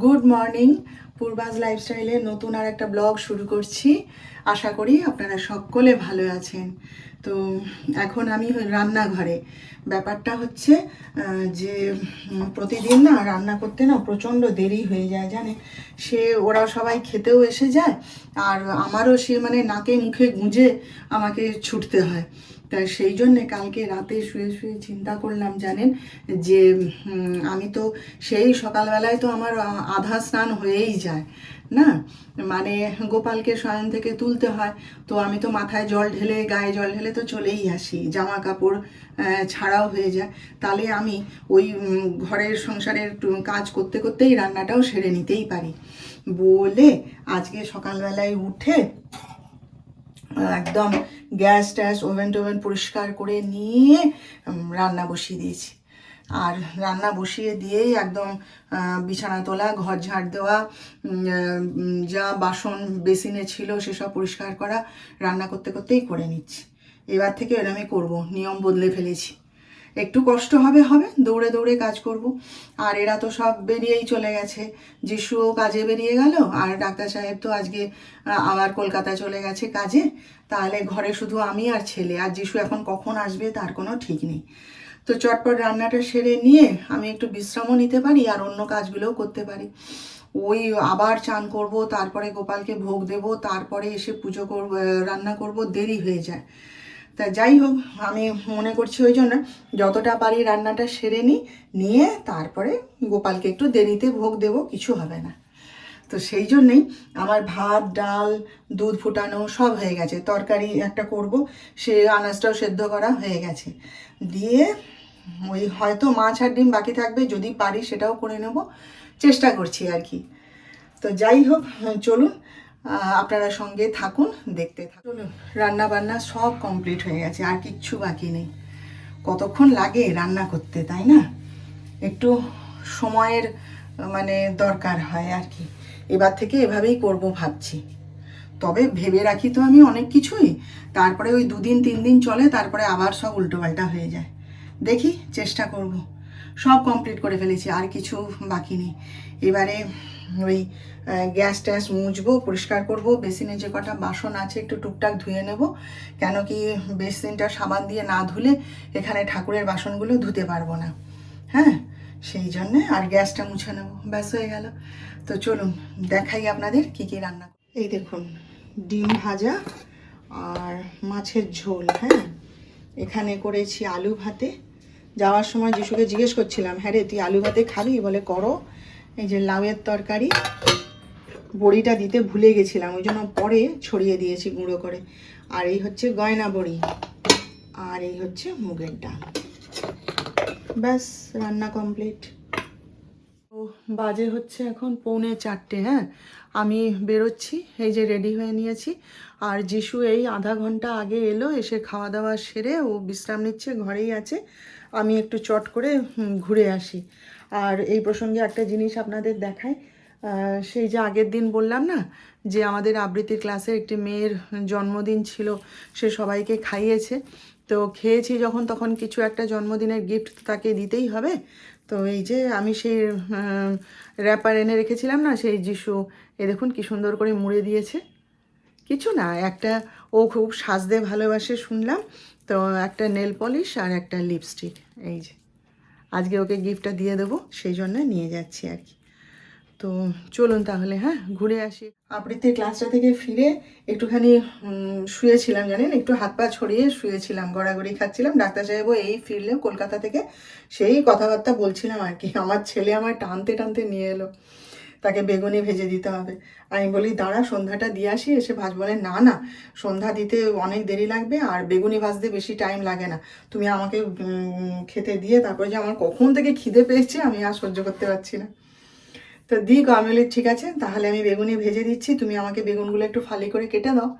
Good morning পূর্বাজ লাইফস্টাইলে নতুন আর একটা ব্লগ শুরু করছি। আশা করি আপনারা সকলে ভালো আছেন। তো এখন আমি রান্নাঘরে। ব্যাপারটা হচ্ছে যে প্রতিদিন না রান্না করতে না প্রচণ্ড দেরি হয়ে যায় জানে সে ওরা সবাই খেতেও এসে যায়, আর আমারও সে মানে নাকে মুখে গুঁজে আমাকে ছুটতে হয়। তাই সেই জন্যে কালকে রাতে শুয়ে শুয়ে চিন্তা করলাম, জানেন? যে আমি তো সেই সকালবেলায় তো আমার আধা স্নান হয়েই যায়, না? মানে গোপালকে শয়ন থেকে তুলতে হয়, তো আমি তো মাথায় জল ঢেলে, গায়ে জল ঢেলে তো চলেই আসি জামা কাপড় ছাড়াও হয়ে যায়। তাহলে আমি ওই ঘরের সংসারের কাজ করতে করতেই রান্নাটাও সেরে নিতেই পারি। বলে আজকে সকালবেলায় উঠে, একদম গ্যাস ট্যাস, ওভেন টোভেন পরিষ্কার করে নিয়ে রান্না বসিয়ে দিয়েছি। আর রান্না বসিয়ে দিয়েই একদম বিছানা তোলা, ঘর ঝাড় দেওয়া যা বাসন, বেসিনে ছিল সেসব পরিষ্কার করা, রান্না করতে করতেই করে নিচ্ছি। এবার থেকে এরমই করব, নিয়ম বদলে ফেলেছি। একটু কষ্ট হবে হবে, দৌড়ে দৌড়ে কাজ করব। আর এরা তো সব বেরিয়েই চলে গেছে। যিশুও কাজে বেরিয়ে গেল, আর ডাক্তার সাহেব তো আজকে আবার কলকাতা চলে গেছে কাজে। তাহলে ঘরে শুধু আমি আর ছেলে, আর যিশু এখন কখন আসবে তার কোনো ঠিক নেই। তো চটপট রান্নাটা সেরে নিয়ে আমি একটু বিশ্রামও নিতে পারি, আর অন্য কাজগুলোও করতে পারি। ওই আবার চান করব, তারপরে গোপালকে ভোগ দেব, তারপরে এসে পুজো করব রান্না করব, দেরি হয়ে যায়। তা যাই হোক, আমি মনে করছি ওই জন্য যতটা পারি রান্নাটা সেরে নিই, নিয়ে তারপরে গোপালকে একটু দেরিতে ভোগ দেব, কিছু হবে না। তো সেই জন্যেই আমার ভাত, ডাল, দুধ ফুটানো সব হয়ে গেছে। তরকারি একটা করব, সে আনাজটাও সেদ্ধ করা হয়ে গেছে। দিয়ে ওই হয়তো মাছ আর ডিম বাকি থাকবে, যদি পারি সেটাও করে নেব। চেষ্টা করছি আর কি। তো যাই হোক, চলুন আপনারা সঙ্গে থাকুন, দেখতে থাকুন। রান্না বান্না সব কমপ্লিট হয়ে গেছে, আর কিচ্ছু বাকি নেই। কতক্ষণ লাগে রান্না করতে, তাই না? একটু সময়ের মানে দরকার হয় আর কি। এবার থেকে এভাবেই করব ভাবছি। তবে ভেবে রাখি তো আমি অনেক কিছুই। তারপরে ওই দুদিন তিন দিন চলে, তারপরে আবার সব উল্টোপাল্টা হয়ে যায়। দেখি, চেষ্টা করব। সব কমপ্লিট করে ফেলেছি, আর কিছু বাকি নেই। এবারে ওই গ্যাস ট্যাস মুছবো, পরিষ্কার করব, বেসিনে যে কটা বাসন আছে একটু টুকটাক ধুয়ে নেব, কেন কি বেসিনটা সাবান দিয়ে না ধুলে এখানে ঠাকুরের বাসনগুলো ধুতে পারব না। হ্যাঁ সেই জন্যে আর গ্যাসটা মুছে নেব, ব্যাস হয়ে গেল। তো চলুন, দেখাই আপনাদের কি কি রান্না এই দেখুন, ডিম ভাজা আর মাছের ঝোল হ্যাঁ? এখানে করেছি আলু ভাতে যাওয়ার সময় যিশুকে জিজ্ঞেস করছিলাম হ্যাঁ রে, তুই আলু ভাতে খাবি? বলে, করো। এই যে লাউয়ের তরকারি, বড়িটা দিতে ভুলে গেছিলাম, ওই জন্য পরে ছড়িয়ে দিয়েছি গুঁড়ো করে। আর এই হচ্ছে গয়না বড়ি, আর এই হচ্ছে মুগের ডাল। ব্যাস, রান্না কমপ্লিট। বাজে হচ্ছে এখন পৌনে চারটে হ্যাঁ? আমি বেরোচ্ছি, এই যে রেডি হয়ে নিয়েছি। আর যিশু এই আধা ঘণ্টা আগে এলো, এসে খাওয়া দাওয়া সেরে ও বিশ্রাম নিচ্ছে, ঘরেই আছে। আমি একটু চট করে ঘুরে আসি। আর এই প্রসঙ্গে একটা জিনিস আপনাদের দেখায় সেই যে আগের দিন বললাম না, যে আমাদের আবৃত্তির ক্লাসে একটি মেয়ের জন্মদিন ছিল, সে সবাইকে খাইয়েছে। তো খেয়েছি যখন, তখন কিছু একটা জন্মদিনের গিফট তাকে দিতেই হবে। তো এই যে আমি সেই র্যাপার এনে রেখেছিলাম না, সেই যিশু, এ দেখুন কি সুন্দর করে মুড়ে দিয়েছে। কিছু না, একটা ও খুব সাজতে ভালোবাসে শুনলাম, তো একটা নেল পলিশ আর একটা লিপস্টিক এই যে। আজকে ওকে গিফটটা দিয়ে দেবো, সেই জন্য নিয়ে যাচ্ছি আর কি। তো চলুন তাহলে হ্যাঁ ঘুরে আসি। আবৃত্তির ক্লাসটা থেকে ফিরে একটুখানি শুয়েছিলাম, জানেন? একটু হাত পা ছড়িয়ে শুয়েছিলাম, গড়াগড়ি খাচ্ছিলাম। ডাক্তার সাহেবও এই ফিরলে কলকাতা থেকে। সেই কথাবার্তা বলছিলাম আর কি। আমার ছেলে আমার টানতে টানতে নিয়ে এলো। তাকে বেগুনি ভেজে দিতে হবে। আমি বলি, দাঁড়া, সন্ধ্যাটা দিয়ে আসি, এসে ভাজ বলে, না না, সন্ধ্যা দিতে অনেক দেরি লাগবে আর বেগুনি ভাজতে বেশি টাইম লাগে না। তুমি আমাকে খেতে দিয়ে তারপরে যে আমার কখন থেকে খিদে পেয়েছে, আমি আর সহ্য করতে পারছি না। তো দিই গো আমি ঠিক আছে, তাহলে আমি বেগুনি ভেজে দিচ্ছি। তুমি আমাকে বেগুনগুলো একটু ফালি করে কেটে দাও।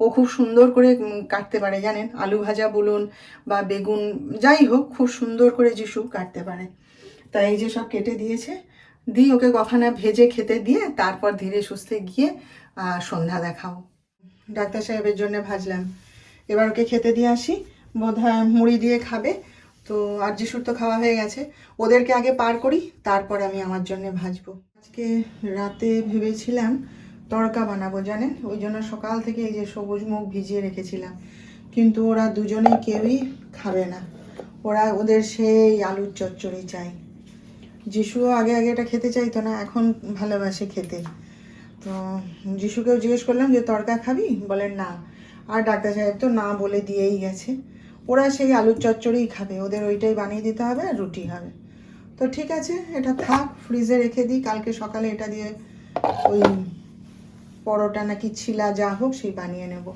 ও খুব সুন্দর করে কাটতে পারে, জানেন? আলু ভাজা বলুন বা বেগুন, যাই হোক, খুব সুন্দর করে যিশু কাটতে পারে। তাই এই যে সব কেটে দিয়েছে, দিই ওকে কখানা ভেজে খেতে দিয়ে তারপর ধীরে সুস্থে গিয়ে সন্ধ্যা দেখাও। ডাক্তার সাহেবের জন্য ভাজলাম। এবার ওকে খেতে দিয়ে আসি। বোধ হয় মুড়ি দিয়ে খাবে। তো আর যিশুর তো খাওয়া হয়ে গেছে। ওদেরকে আগে পার করি, তারপর আমি আমার জন্য ভাজবো। আজকে রাতে ভেবেছিলাম তড়কা বানাবো, জানেন? ওই জন্য সকাল থেকে এই যে সবুজ মুখ ভিজিয়ে রেখেছিলাম। কিন্তু ওরা দুজনেই কেউই খাবে না। ওরা ওদের সেই আলুর চচ্চড়ি চাই। যিশুও আগে আগে এটা খেতে চাইতো না, এখন ভালোবাসে খেতে। তো যিশুকেও জিজ্ঞেস করলাম, যে তড়কা খাবি? বলেন না। আর ডাক্তার সাহেব তো না বলে দিয়েই গেছে। ওরা সেই আলুর চচ্চড়িই খাবে। ওদের ওইটাই বানিয়ে দিতে হবে আর রুটি হবে। তো ঠিক আছে, এটা থাক, ফ্রিজে রেখে দিই। কালকে সকালে এটা দিয়ে ওই পরোটা নাকি ছিলা যা হোক, সেই বানিয়ে নেব।